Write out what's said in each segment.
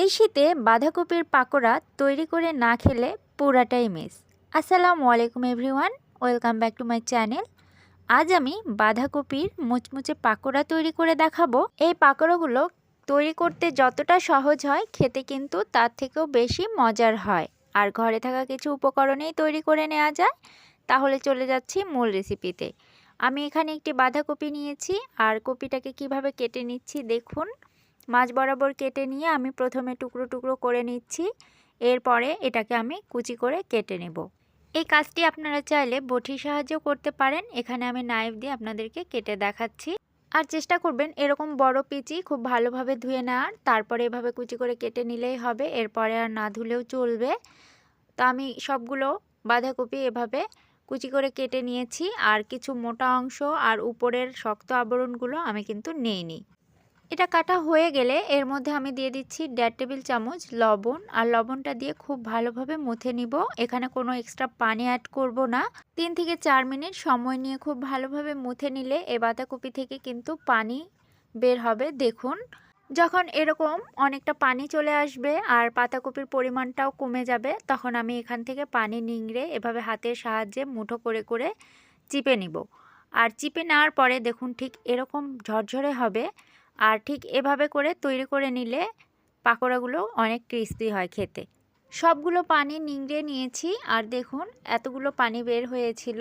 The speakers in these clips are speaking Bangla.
এই শীতে বাঁধাকপির পাকোড়া তৈরি করে না খেলে পুরাটাই মিস আসসালামু আলাইকুম everyone welcome back to my channel আজ আমি বাঁধাকপির মুচমুচে পাকোড়া তৈরি করে দেখাবো। এই পাকোড়াগুলো তৈরি করতে যতটা সহজ হয়, খেতে কিন্তু তার থেকেও বেশি মজার হয়। আর ঘরে থাকা কিছু উপকরণেই তৈরি করে নেওয়া যায়। তাহলে চলে যাচ্ছি মূল রেসিপিতে আমি এখানে একটি বাঁধাকপি নিয়েছি। আর কপিটাকে কীভাবে কেটে নিচ্ছি দেখুন। মাছ বরাবর কেটে নিয়ে আমি প্রথমে টুকরো টুকরো করে নিচ্ছি। এরপরে এটাকে আমি কুচি করে কেটে নেব। এই কাজটি আপনারা চাইলে বটির সাহায্যেও করতে পারেন। এখানে আমি নাইফ দিয়ে আপনাদেরকে কেটে দেখাচ্ছি। আর চেষ্টা করবেন এরকম বড় পিচি খুব ভালোভাবে ধুয়ে নেওয়ার। তারপরে এভাবে কুচি করে কেটে নিলেই হবে। এরপরে আর না ধুলেও চলবে। তো আমি সবগুলো বাঁধাকপি এভাবে কুচি করে কেটে নিয়েছি। আর কিছু মোটা অংশ আর উপরের শক্ত আবরণগুলো আমি কিন্তু নিইনি। এটা কাটা হয়ে গেলে এর মধ্যে আমি দিয়ে দিচ্ছি দেড় টেবিল চামচ লবণ, আর লবণটা দিয়ে খুব ভালোভাবে মুথে নিব। এখানে কোনো এক্সট্রা পানি অ্যাড করব না। তিন থেকে চার মিনিট সময় নিয়ে খুব ভালোভাবে মুথে নিলে এ বাঁধাকপি থেকে কিন্তু পানি বের হবে। দেখুন, যখন এরকম অনেকটা পানি চলে আসবে আর পাতাকপির পরিমাণটাও কমে যাবে, তখন আমি এখান থেকে পানি নিংড়ে এভাবে হাতের সাহায্যে মুঠো করে করে চিপে নিব। আর চিপে নেওয়ার পরে দেখুন ঠিক এরকম ঝরঝরে হবে। আর ঠিক এভাবে করে তৈরি করে নিলে পাকোড়াগুলো অনেক ক্রিস্পি হয় খেতে। সবগুলো পানি নিংড়ে নিয়েছি আর দেখুন এতগুলো পানি বের হয়েছিল।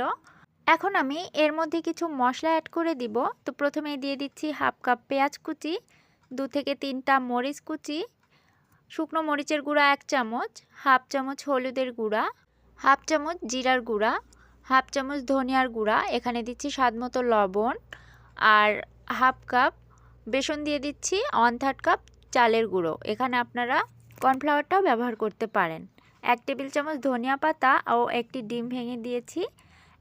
এখন আমি এর মধ্যে কিছু মশলা অ্যাড করে দিব। তো প্রথমে দিয়ে দিচ্ছি হাফ কাপ পেঁয়াজ কুচি, দু থেকে তিনটা মরিচ কুচি, শুকনো মরিচের গুঁড়া এক চামচ, হাফ চামচ হলুদের গুঁড়া, হাফ চামচ জিরার গুঁড়া, হাফ চামচ ধনিয়ার গুঁড়া, এখানে দিচ্ছি স্বাদ মতো লবণ, আর হাফ কাপ বেসন দিয়ে দিচ্ছি ওয়ান থার্ড কাপ চালের গুঁড়ো। এখানে আপনারা কর্নফ্লাওয়ারটাও ব্যবহার করতে পারেন। এক টেবিল চামচ ধনিয়া পাতা ও একটি ডিম ভেঙে দিয়েছি।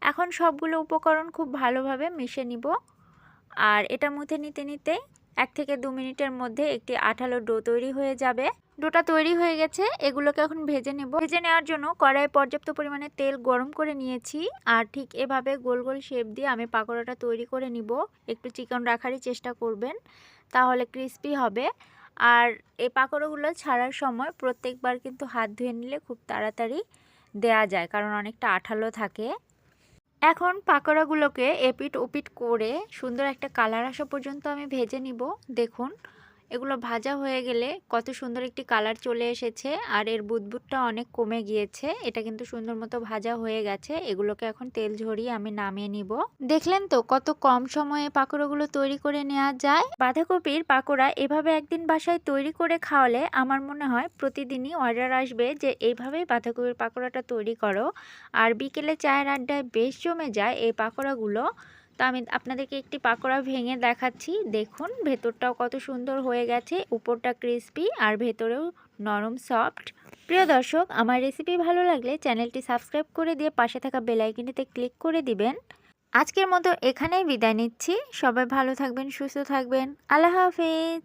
এখন সবগুলো উপকরণ খুব ভালোভাবে মিশে নিব। আর এটা মুথে নিতে নিতে এক থেকে দু মিনিটের মধ্যে একটি আঠালো ডো তৈরি হয়ে যাবে। ডোটা তৈরি হয়ে গেছে, এগুলোকে এখন ভেজে নেব। ভেজে নেওয়ার জন্য কড়াইয়ে পর্যাপ্ত পরিমাণে তেল গরম করে নিয়েছি, আর ঠিক এভাবে গোল গোল শেপ দিয়ে আমি পাকোড়াটা তৈরি করে নিব। একটু চিকন রাখারই চেষ্টা করবেন, তাহলে ক্রিস্পি হবে। আর এই পাকোড়াগুলো ছাড়ার সময় প্রত্যেকবার কিন্তু হাত ধুয়ে নিলে খুব তাড়াতাড়ি দেয়া যায়, কারণ অনেকটা আঠালো থাকে। এখন পাকোড়াগুলোকে এপিট ওপিট করে সুন্দর একটা কালার আসা পর্যন্ত আমি ভেজে নিব। দেখুন এগুলো ভাজা হয়ে গেলে কত সুন্দর একটি কালার চলে এসেছে আর এর বুদবুদটা অনেক কমে গিয়েছে। এটা কিন্তু সুন্দর মতো ভাজা হয়ে গেছে। এগুলোকে এখন তেল ঝরিয়ে আমি নামিয়ে নিব। দেখলেন তো কত কম সময়ে পাকোড়াগুলো তৈরি করে নেওয়া যায়? বাঁধাকপির পাকোড়া এভাবে একদিন বাসায় তৈরি করে খাওয়ালে আমার মনে হয় প্রতিদিনই অর্ডার আসবে যে এইভাবেই বাঁধাকপির পাকোড়াটা তৈরি করো। আর বিকেলে চায়ের আড্ডায় বেশ জমে যায় এই পাকোড়াগুলো। তো আমি আপনাদেরকে একটি পাকোড়া ভেঙে দেখাচ্ছি। দেখুন, ভেতরটাও কত সুন্দর হয়ে গেছে। উপরটা ক্রিসপি আর ভেতরেও নরম সফট প্রিয় দর্শক, আমার রেসিপি ভালো লাগলে চ্যানেলটি সাবস্ক্রাইব করে দিয়ে পাশে থাকা বেলাইকিনিতে ক্লিক করে দিবেন। আজকের মতো এখানেই বিদায় নিচ্ছি। সবাই ভালো থাকবেন, সুস্থ থাকবেন। আল্লাহ হাফিজ।